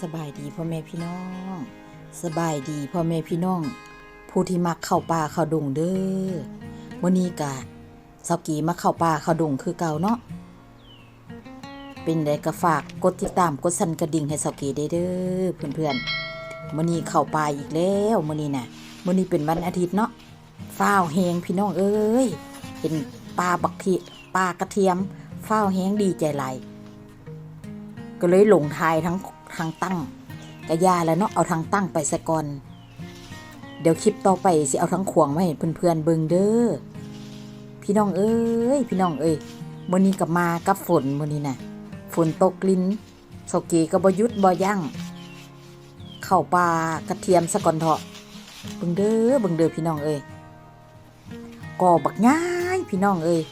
สบายดีพ่อแม่พี่น้อง สบายดีพ่อแม่พี่น้อง ผู้ที่มักเข้าป่าเข้าดงเด้อมื้อนี้กะสาวกีมาเข้าป่าเข้าดงคือเก่าเนาะเป็นไดก็ฝากกดติดตามกดสั่นกระดิ่งให้สาวกีได้เด้อเพื่อนๆมื้อนี้เข้าป่าอีกแล้วมื้อนี้น่ะมื้อนี้เป็นวันอาทิตย์เนาะฟ้าวแฮงพี่น้องเอ้ยเห็นปลาบักทีปลากระเทียมฟ้าวแฮงดีใจหลยก็เลยหลงทายทั้ง ทางตั้งกะยาแล้วเนาะเอาทางตั้งไปซะก่อน เดี๋ยวคลิปต่อไปสิเอาทั้งขวงมาให้เพื่อนๆเบิ่งเด้อพี่น้องเอ้ยพี่น้องเอ้ยมื้อนี้ก็มากับฝนมื้อนี้น่ะฝนตกลิ้นเสาเกก็บ่ยุดบ่ยั้งเข้าป่ากระเทียมซะก่อนเถอะเบิ่งเด้อเบิ่งเด้อพี่น้องเอ้ยก่อบักง่ายพี่น้องเอ้ย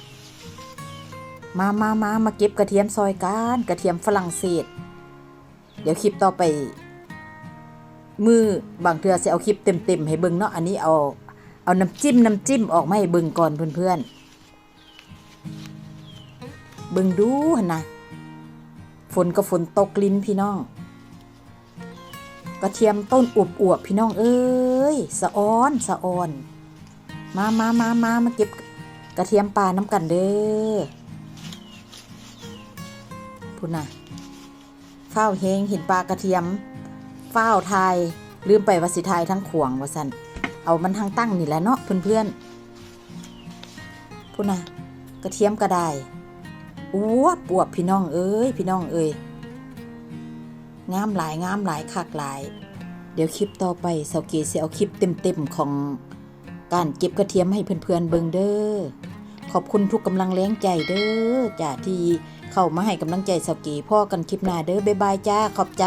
มามามามาเก็บกระเทียมซอยกันกระเทียมฝรั่งเศส เดี๋ยวคลิปต่อไป มือบางเทือจะเอาคลิปเต็มๆให้เบิ่งเนาะอันนี้เอาเอาน้ำจิ้มน้ำจิ้มออกมาให้เบิ่งก่อนเพื่อนๆเบิ่งดูนะฝนก็ฝนตกลิ้นพี่น้องกระเทียมต้นอวบอวบๆพี่น้องเอ้ยสะอ้อนสะออน มามามามามาเก็บกระเทียมปลาน้ำกันเด้อพุ่นน่ะ ฝ้าวเฮงห็นปลากระเทียมฝ้าวไทยลืมไปวสิไทยทั้งขวงวสันเอามันทางตั้งนี่แหละเนาะเพื่อนๆพุ่นน่ะกระเทียมก็ได้อวบปวบพี่น้องเอ้ยพี่น้องเอ้ยงามหลายงามหลายคักหลาย เดี๋ยวคลิปต่อไปเสาเกสิเอาคลิปเต็มๆของการเก็บกระเทียมให้เพื่อนๆเบิงเด้อ ขอบคุณทุกกำลังแรงใจเด้อจ้าที่เข้ามาให้กำลังใจสกีพ่อกันคลิปหน้าเด้อบ๊ายบายจ้าขอบใจ